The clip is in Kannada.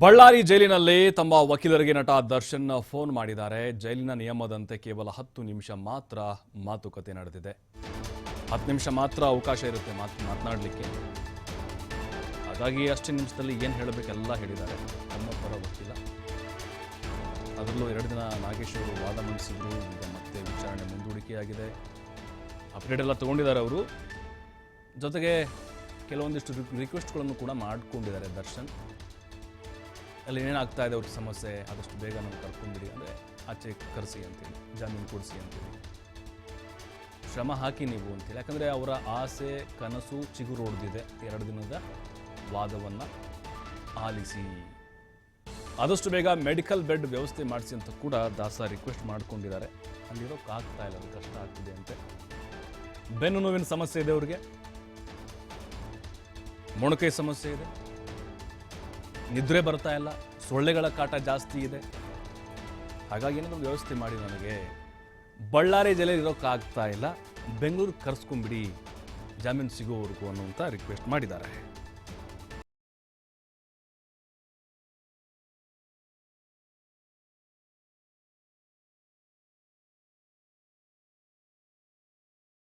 ಬಳ್ಳಾರಿ ಜೈಲಿನಲ್ಲಿ ತಮ್ಮ ವಕೀಲರಿಗೆ ನಟ ದರ್ಶನ್ ಫೋನ್ ಮಾಡಿದ್ದಾರೆ. ಜೈಲಿನ ನಿಯಮದಂತೆ ಕೇವಲ ಹತ್ತು ನಿಮಿಷ ಮಾತ್ರ ಮಾತುಕತೆ ನಡೆದಿದೆ. ಹತ್ತು ನಿಮಿಷ ಮಾತ್ರ ಅವಕಾಶ ಇರುತ್ತೆ ಮಾತು, ಮಾತನಾಡಲಿಕ್ಕೆ. ಹಾಗಾಗಿ ಅಷ್ಟು ನಿಮಿಷದಲ್ಲಿ ಏನು ಹೇಳಬೇಕೆಲ್ಲ ಹೇಳಿದ್ದಾರೆ ತಮ್ಮ ಪರ ವಕೀಲ. ಅದರಲ್ಲೂ ಎರಡು ದಿನ ನಾಗೇಶ್ ಅವರು ವಾದ ಮಂಡಿಸಿದ್ರು. ಈಗ ಮತ್ತೆ ವಿಚಾರಣೆ ಮುಂದೂಡಿಕೆಯಾಗಿದೆ. ಅಪ್ಡೇಟ್ ಎಲ್ಲ ತಗೊಂಡಿದ್ದಾರೆ ಅವರು. ಜೊತೆಗೆ ಕೆಲವೊಂದಿಷ್ಟು ರಿಕ್ವೆಸ್ಟ್ಗಳನ್ನು ಕೂಡ ಮಾಡಿಕೊಂಡಿದ್ದಾರೆ ದರ್ಶನ್. ಅಲ್ಲಿ ಏನಾಗ್ತಾ ಇದೆ ಅವ್ರ ಸಮಸ್ಯೆ, ಆದಷ್ಟು ಬೇಗ ನಮ್ಗೆ ಕರ್ಕೊಂಡಿರಿ ಅಂದರೆ ಆಚೆ ಕರೆಸಿ ಅಂತೀನಿ, ಜಾಮೀನು ಕೊಡಿಸಿ ಅಂತೇಳಿ ಶ್ರಮ ಹಾಕಿ ನೀವು ಅಂತೇಳಿ ಯಾಕಂದರೆ ಅವರ ಆಸೆ, ಕನಸು ಚಿಗುರು ಹೊಡೆದಿದೆ ಎರಡು ದಿನದ ವಾದವನ್ನು ಆಲಿಸಿ. ಆದಷ್ಟು ಬೇಗ ಮೆಡಿಕಲ್ ಬೆಡ್ ವ್ಯವಸ್ಥೆ ಮಾಡಿಸಿ ಅಂತ ಕೂಡ ದಾಸ ರಿಕ್ವೆಸ್ಟ್ ಮಾಡ್ಕೊಂಡಿದ್ದಾರೆ. ಅಲ್ಲಿರೋಕ್ಕಾಗ್ತಾ ಇಲ್ಲ ಕಷ್ಟ ಆಗ್ತಿದೆ ಅಂತೆ. ಬೆನ್ನು ನೋವಿನ ಸಮಸ್ಯೆ ಇದೆ ಅವ್ರಿಗೆ. ಮೊಣಕೈ ಸಮಸ್ಯೆ ಇದೆ. ನಿದ್ರೆ ಬರ್ತಾ ಇಲ್ಲ, ಸೊಳ್ಳೆಗಳ ಕಾಟ ಜಾಸ್ತಿ ಇದೆ. ಹಾಗಾಗಿ ಏನಾದರೂ ವ್ಯವಸ್ಥೆ ಮಾಡಿ ನನಗೆ. ಬಳ್ಳಾರಿ ಜಿಲ್ಲೆಯಲ್ಲಿ ಇರೋಕ್ಕಾಗ್ತಾ ಇಲ್ಲ, ಬೆಂಗಳೂರು ಕರ್ಸ್ಕೊಂಬಿಡಿ ಜಾಮೀನು ಸಿಗೋವರೆಗೂ ಅನ್ನುವಂಥ ರಿಕ್ವೆಸ್ಟ್ ಮಾಡಿದ್ದಾರೆ.